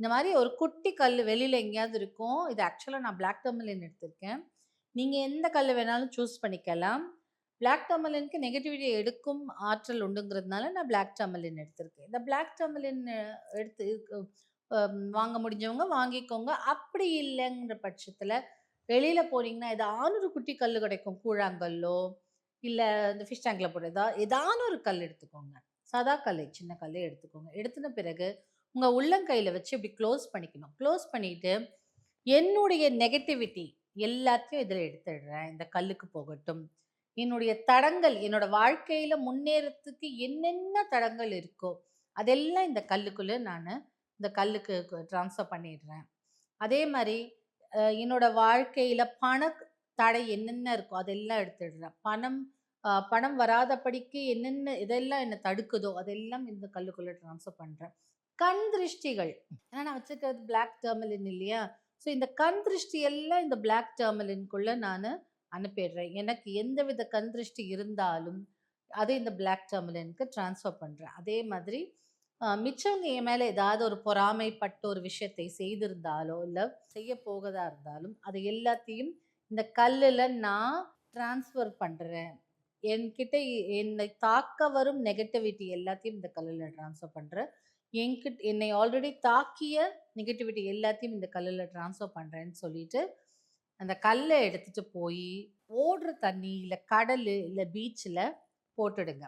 இந்த மாதிரி ஒரு குட்டி கல் வெளியில் எங்கேயாவது இருக்கும் இது ஆக்சுவலாக நான் பிளாக் டர்மலின் எடுத்திருக்கேன். நீங்கள் எந்த கல் வேணாலும் சூஸ் பண்ணிக்கலாம். பிளாக் டர்மலினுக்கு நெகட்டிவிட்டி எடுக்கும் ஆற்றல் உண்டுங்கிறதுனால நான் பிளாக் டர்மலின் எடுத்திருக்கேன். இந்த பிளாக் டர்மலின் எடுத்து வாங்க முடிஞ்சவங்க வாங்கிக்கோங்க. அப்படி இல்லைங்கிற பட்சத்தில் வெளியில் போனீங்கன்னா ஏதாவது ஒரு குட்டி கல் கிடைக்கும். கூழாங்கல்லோ இல்லை இந்த ஃபிஷ் டேங்கில் போட்டு ஏதா ஏதான ஒரு கல் எடுத்துக்கோங்க. சதா கல் சின்ன கல் எடுத்துக்கோங்க. எடுத்துன பிறகு உங்கள் உள்ளங்கையில் வச்சு இப்படி க்ளோஸ் பண்ணிக்கணும். க்ளோஸ் பண்ணிட்டு என்னுடைய நெகட்டிவிட்டி எல்லாத்தையும் இதில் எடுத்துடுறேன். இந்த கல்லுக்கு போகட்டும். என்னுடைய தடங்கள் என்னோட வாழ்க்கையில் முன்னேறத்துக்கு என்னென்ன தடங்கள் இருக்கோ அதெல்லாம் இந்த கல்லுக்குள்ளே நான் இந்த கல்லுக்கு ட்ரான்ஸ்ஃபர் பண்ணிடுறேன். அதே மாதிரி என்னோட வாழ்க்கையில் பண தடை என்னென்ன இருக்கோ அதெல்லாம் எடுத்துடுறேன். பணம் பணம் வராதபடிக்கு என்னென்ன இதெல்லாம் என்னை தடுக்குதோ அதெல்லாம் இந்த கல்லுக்குள்ளே ட்ரான்ஸ்ஃபர் பண்ணுறேன் கண் திருஷ்டிகள். ஏன்னா நான் வச்சுருக்கிறது பிளாக் டெர்மலின் இல்லையா? ஸோ இந்த கண் திருஷ்டி எல்லாம் இந்த பிளாக் டெர்மலின்குள்ளே நான் அனுப்பிடுறேன். எனக்கு எந்தவித கண் திருஷ்டி இருந்தாலும் அதை இந்த பிளாக் டெர்மலினுக்கு ட்ரான்ஸ்ஃபர் பண்ணுறேன் அதே மாதிரி மிச்சவங்க என் மேலே ஏதாவது ஒரு பொறாமைப்பட்ட ஒரு விஷயத்தை செய்திருந்தாலோ இல்லை செய்ய போகதா இருந்தாலும் அது எல்லாத்தையும் இந்த கல்லில் நான் ட்ரான்ஸ்ஃபர் பண்ணுறேன் என்கிட்ட என்னை தாக்க வரும் நெகட்டிவிட்டி எல்லாத்தையும் இந்த கல்லில் ட்ரான்ஸ்ஃபர் பண்ணுறேன் என்கிட்ட என்னை ஆல்ரெடி தாக்கிய நெகட்டிவிட்டி எல்லாத்தையும் இந்த கல்லில் ட்ரான்ஸ்ஃபர் பண்ணுறேன்னு சொல்லிட்டு அந்த கல்லை எடுத்துகிட்டு போய் ஓடுற தண்ணி இல்லை கடல் இல்லை பீச்சில் போட்டுடுங்க.